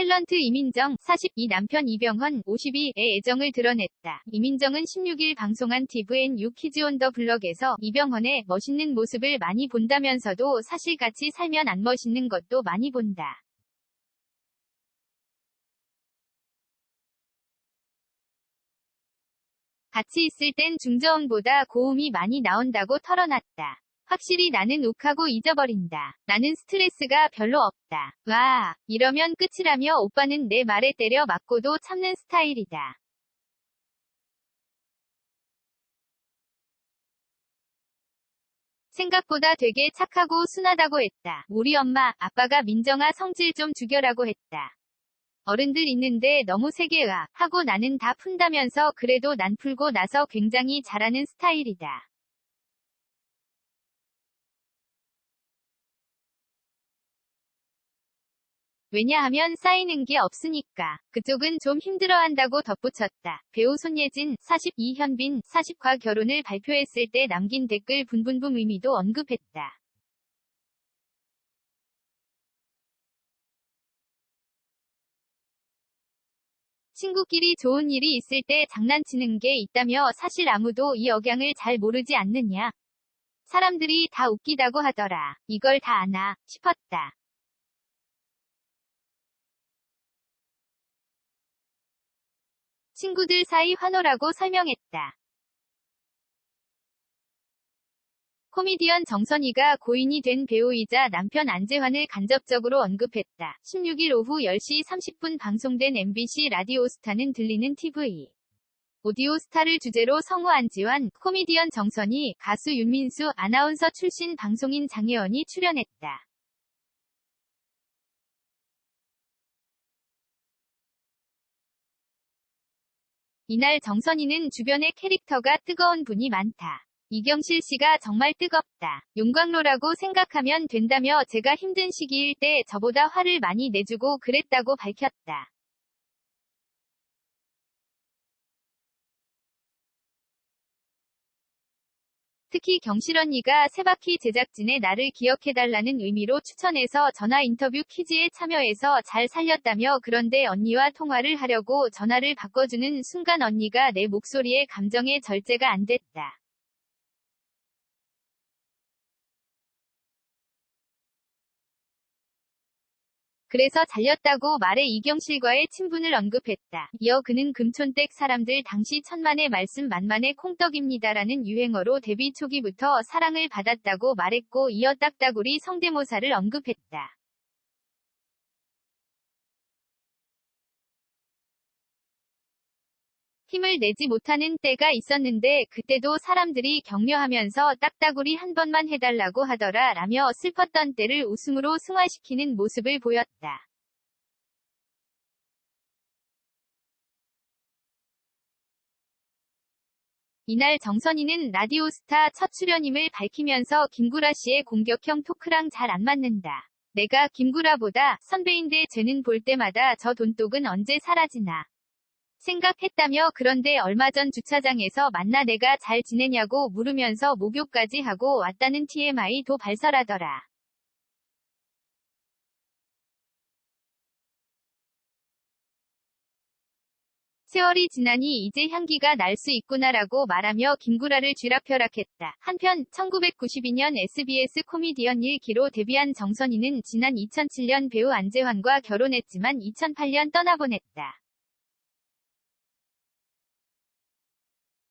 탤런트 이민정, 42 남편 이병헌, 52의 애정을 드러냈다. 이민정은 16일 방송한 TVN 유키즈 온 더 블럭에서 이병헌의 멋있는 모습을 많이 본다면서도 사실 같이 살면 안 멋있는 것도 많이 본다. 같이 있을 땐 중저음보다 고음이 많이 나온다고 털어놨다. 확실히 나는 욱하고 잊어버린다. 나는 스트레스가 별로 없다. 와, 이러면 끝이라며 오빠는 내 말에 때려 맞고도 참는 스타일이다. 생각보다 되게 착하고 순하다고 했다. 우리 엄마, 아빠가 민정아 성질 좀 죽여라고 했다. 어른들 있는데 너무 세게 와 하고 나는 다 푼다면서 그래도 난 풀고 나서 굉장히 잘하는 스타일이다. 왜냐하면 쌓이는 게 없으니까. 그쪽은 좀 힘들어한다고 덧붙였다. 배우 손예진, 42 현빈, 40과 결혼을 발표했을 때 남긴 댓글 분분분 의미도 언급했다. 친구끼리 좋은 일이 있을 때 장난치는 게 있다며 사실 아무도 이 억양을 잘 모르지 않느냐. 사람들이 다 웃기다고 하더라. 이걸 다 아나 싶었다. 친구들 사이 환호라고 설명했다. 코미디언 정선희가 고인이 된 배우이자 남편 안재환을 간접적으로 언급했다. 16일 오후 10시 30분 방송된 MBC 라디오스타는 들리는 TV. 오디오스타를 주제로 성우 안지환, 코미디언 정선희, 가수 윤민수, 아나운서 출신 방송인 장혜원이 출연했다. 이날 정선희는 주변의 캐릭터가 뜨거운 분이 많다. 이경실 씨가 정말 뜨겁다. 용광로라고 생각하면 된다며 제가 힘든 시기일 때 저보다 화를 많이 내주고 그랬다고 밝혔다. 특히 경실 언니가 세바퀴 제작진의 나를 기억해달라는 의미로 추천해서 전화 인터뷰 퀴즈에 참여해서 잘 살렸다며 그런데 언니와 통화를 하려고 전화를 바꿔주는 순간 언니가 내 목소리에 감정의 절제가 안 됐다. 그래서 잘렸다고 말해 이경실과의 친분을 언급했다. 이어 그는 금촌댁 사람들 당시 천만의 말씀 만만의 콩떡입니다라는 유행어로 데뷔 초기부터 사랑을 받았다고 말했고 이어 딱따구리 성대모사를 언급했다. 힘을 내지 못하는 때가 있었는데 그때도 사람들이 격려하면서 딱따구리 한 번만 해달라고 하더라 라며 슬펐던 때를 웃음으로 승화시키는 모습을 보였다. 이날 정선희는 라디오스타 첫 출연임을 밝히면서 김구라 씨의 공격형 토크랑 잘 안 맞는다. 내가 김구라보다 선배인데 쟤는 볼 때마다 저 돈독은 언제 사라지나. 생각했다며 그런데 얼마 전 주차장에서 만나 내가 잘 지내냐고 물으면서 목욕까지 하고 왔다는 TMI도 발설하더라. 세월이 지나니 이제 향기가 날 수 있구나라고 말하며 김구라를 쥐락펴락했다. 한편 1992년 SBS 코미디언 1기로 데뷔한 정선희는 지난 2007년 배우 안재환과 결혼했지만 2008년 떠나보냈다.